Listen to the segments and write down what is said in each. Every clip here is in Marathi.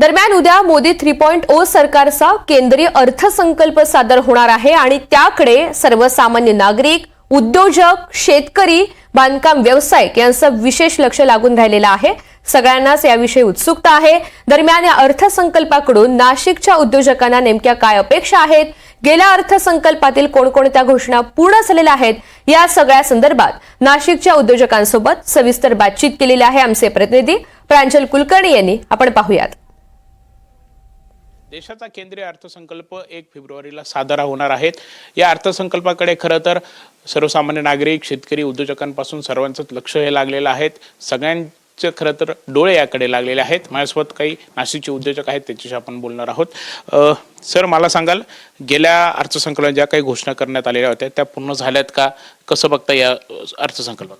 दरम्यान उद्या मोदी थ्री पॉईंट ओ सरकारचा केंद्रीय अर्थसंकल्प सादर होणार आहे आणि त्याकडे सर्वसामान्य नागरिक उद्योजक शेतकरी बांधकाम व्यावसायिक यांचं विशेष लक्ष लागून राहिलेलं आहे. सगळ्यांनाच याविषयी उत्सुकता आहे. दरम्यान या अर्थसंकल्पाकडून नाशिकच्या उद्योजकांना नेमक्या काय अपेक्षा आहेत? गेल्या अर्थसंकल्पातील कोणकोणत्या घोषणा पूर्ण झालेल्या आहेत? या सगळ्या संदर्भात नाशिकच्या उद्योजकांसोबत सविस्तर बातचीत केलेली आहे आमचे प्रतिनिधी प्रांजल कुलकर्णी यांनी. आपण पाहूयात. देशाचा केंद्रीय अर्थसंकल्प एक फेब्रुवारीला सादर होणार आहेत या अर्थसंकल्पाकडे खरं तर सर्वसामान्य नागरिक शेतकरी उद्योजकांपासून सर्वांचंच लक्ष हे लागलेलं आहेत सगळ्यांचे खरं तर डोळे याकडे लागलेले आहेत. माझ्यासोबत काही नाशिकचे उद्योजक आहेत त्याच्याशी आपण बोलणार आहोत. सर मला सांगाल गेल्या अर्थसंकल्पात ज्या काही घोषणा करण्यात आलेल्या होत्या त्या पूर्ण झाल्यात का? कसं बघता या अर्थसंकल्पात?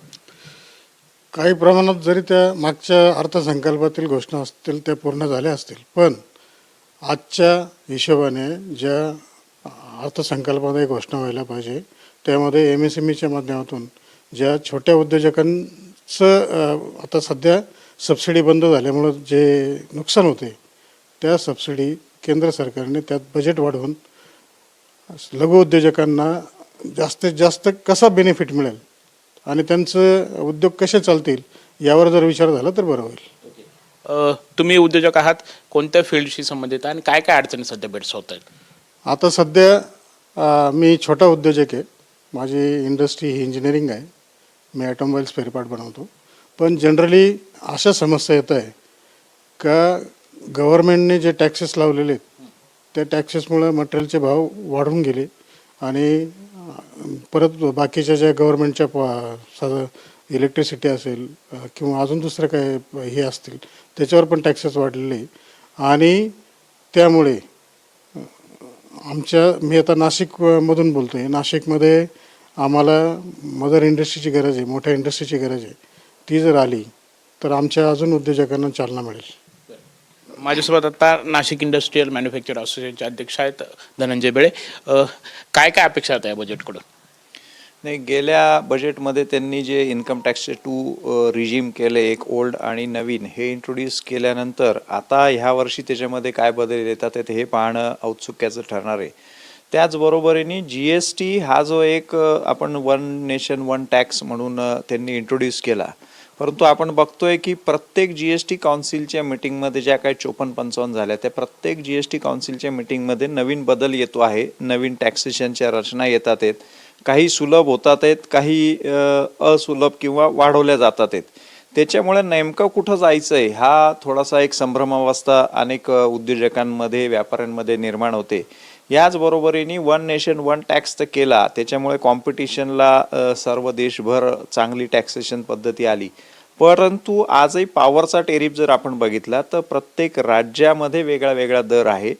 काही प्रमाणात जरी त्या मागच्या अर्थसंकल्पातील घोषणा असतील त्या पूर्ण झाल्या असतील पण आजच्या हिशोबाने ज्या अर्थसंकल्पामध्ये घोषणा व्हायला पाहिजे त्यामध्ये एम एस एम ईच्या माध्यमातून ज्या छोट्या उद्योजकांचं आता सध्या सबसिडी बंद झाल्यामुळं जे नुकसान होते त्या सबसिडी केंद्र सरकारने त्यात बजेट वाढवून लघु उद्योजकांना जास्तीत जास्त कसा बेनिफिट मिळेल आणि त्यांचं उद्योग कसे चालतील यावर जर विचार झाला तर बरं होईल. तुम्ही उद्योजक आहात कोणत्या फील्डशी संबंधित आहे आणि काय काय अडचणी सध्या भेडसावत आहेत? आता सध्या मी छोटा उद्योजक आहे. माझी इंडस्ट्री ही इंजिनिअरिंग आहे. मी ॲटोमोबाईल स्पेअर पार्ट बनवतो. पण जनरली अशा समस्या येत आहे का गव्हर्नमेंटने जे टॅक्सेस लावलेले आहेत त्या टॅक्सेसमुळं मटेरियलचे भाव वाढून गेले आणि परत बाकीच्या ज्या गव्हर्नमेंटच्या प इलेक्ट्रिसिटी असेल किंवा अजून दुसरं काय हे असतील त्याच्यावर पण टॅक्सेस वाढलेले आणि त्यामुळे आमच्या मी आता नाशिकमधून बोलतो आहे नाशिकमध्ये आम्हाला मदर इंडस्ट्रीची गरज आहे मोठ्या इंडस्ट्रीची गरज आहे. ती जर आली तर आमच्या अजून उद्योजकांना चालना मिळेल. माझ्यासोबत आता नाशिक इंडस्ट्रीयल मॅन्युफॅक्चर असोसिएशनचे अध्यक्ष आहेत धनंजय बेळे. काय काय अपेक्षा आहेत या बजेटकडून नाही गेल्या बजेटमध्ये त्यांनी जे इन्कम टॅक्सचे टू रिजीम केले एक ओल्ड आणि नवीन हे इंट्रोड्यूस केल्यानंतर आता ह्या वर्षी त्याच्यामध्ये काय बदल येतात ते हे पाहणं औत्सुक्याचं ठरणार आहे. त्याचबरोबरीने जी एस टी हा जो एक आपण वन नेशन वन टॅक्स म्हणून त्यांनी इंट्रोड्यूस केला. परंतु आपण बघतोय की प्रत्येक जी एस टी काउन्सिलच्या मिटिंगमध्ये ज्या काही चोपन्न पंचावन्न झाल्या त्या प्रत्येक जी एस टी काउन्सिलच्या मिटिंगमध्ये नवीन बदल येतो आहे नवीन टॅक्सेशनच्या रचना येतात आहेत. काही सुलभ होतात आहेत काही असुलभ किंवा वाढवल्या जातात आहेत. त्याच्यामुळे नेमकं कुठं जायचं आहे हा थोडासा एक संभ्रमावस्था अनेक उद्योजकांमध्ये व्यापाऱ्यांमध्ये निर्माण होते. याचबरोबरीने वन नेशन वन टॅक्स तर केला त्याच्यामुळे कॉम्पिटिशनला सर्व देशभर चांगली टॅक्सेशन पद्धती आली. परंतु आजही पॉवरचा टेरिफ जर आपण बघितला तर प्रत्येक राज्यामध्ये वेगळा वेगळा दर आहे.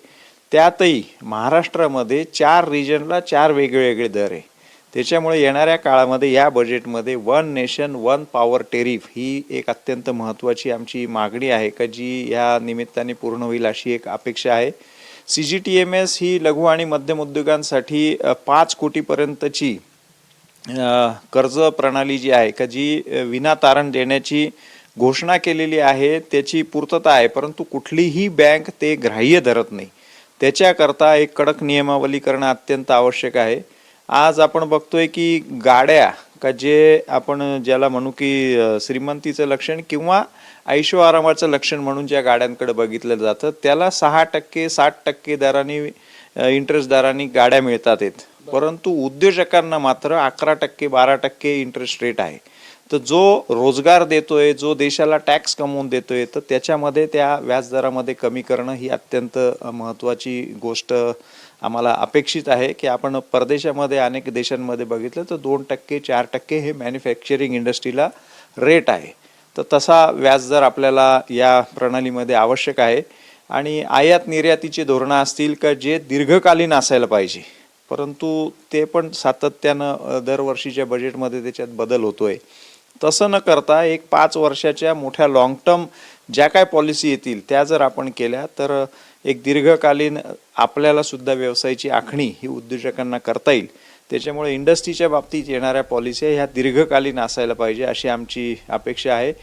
त्यातही महाराष्ट्रामध्ये चार रिजनला चार वेगवेगळे दर आहे. त्याच्यामुळे येणाऱ्या काळामध्ये या बजेटमध्ये one nation one power tariff ही एक अत्यंत महत्त्वाची आमची मागणी आहे का जी या निमित्ताने पूर्ण होईल अशी एक अपेक्षा आहे. C G T M S ही लघु आणि मध्यम उद्योगांसाठी पाच कोटीपर्यंतची कर्ज प्रणाली जी आहे का जी विना तारण देण्याची घोषणा केलेली आहे त्याची पूर्तता आहे परंतु कुठलीही बँक ते ग्राह्य धरत नाही. त्याच्याकरता एक कडक नियमावली करणं अत्यंत आवश्यक आहे. आज आपण बघतोय की गाड्या का जे आपण ज्याला म्हणू की श्रीमंतीचं लक्षण किंवा ऐशो आरामाचं लक्षण म्हणून ज्या गाड्यांकडे बघितलं जातं त्याला सहा टक्के साठ टक्के दराने इंटरेस्ट दराने गाड्या मिळतात आहेत. परंतु उद्योजकांना मात्र अकरा टक्के बारा टक्के इंटरेस्ट रेट आहे. तर जो रोजगार देतोय जो देशाला टॅक्स कमवून देतोय तर त्याच्यामध्ये त्या व्याजदरामध्ये कमी करणं ही अत्यंत महत्त्वाची गोष्ट आम्हाला अपेक्षित आहे की आपण परदेशामध्ये अनेक देशांमध्ये बघितलं तर दोन टक्के चार टक्के हे मॅन्युफॅक्चरिंग इंडस्ट्रीला रेट आहे. तर तसा व्याजदर आपल्याला या प्रणालीमध्ये आवश्यक आहे. आणि आयात निर्यातीची धोरणं असतील का जे दीर्घकालीन असायला पाहिजे परंतु ते पण सातत्यानं दरवर्षीच्या बजेटमध्ये त्याच्यात बदल होतोय. तसं न करता एक पाच वर्षाच्या मोठ्या लॉंग टर्म ज्या काय पॉलिसी येतील त्या जर आपण केल्या तर एक दीर्घकालीन आपल्याला सुद्धा व्यवसायाची आखणी ही उद्योजकांना करता येईल. त्याच्यामुळे इंडस्ट्रीच्या बाबतीत येणाऱ्या पॉलिसी ह्या दीर्घकालीन असायला पाहिजे अशी आमची अपेक्षा आहे.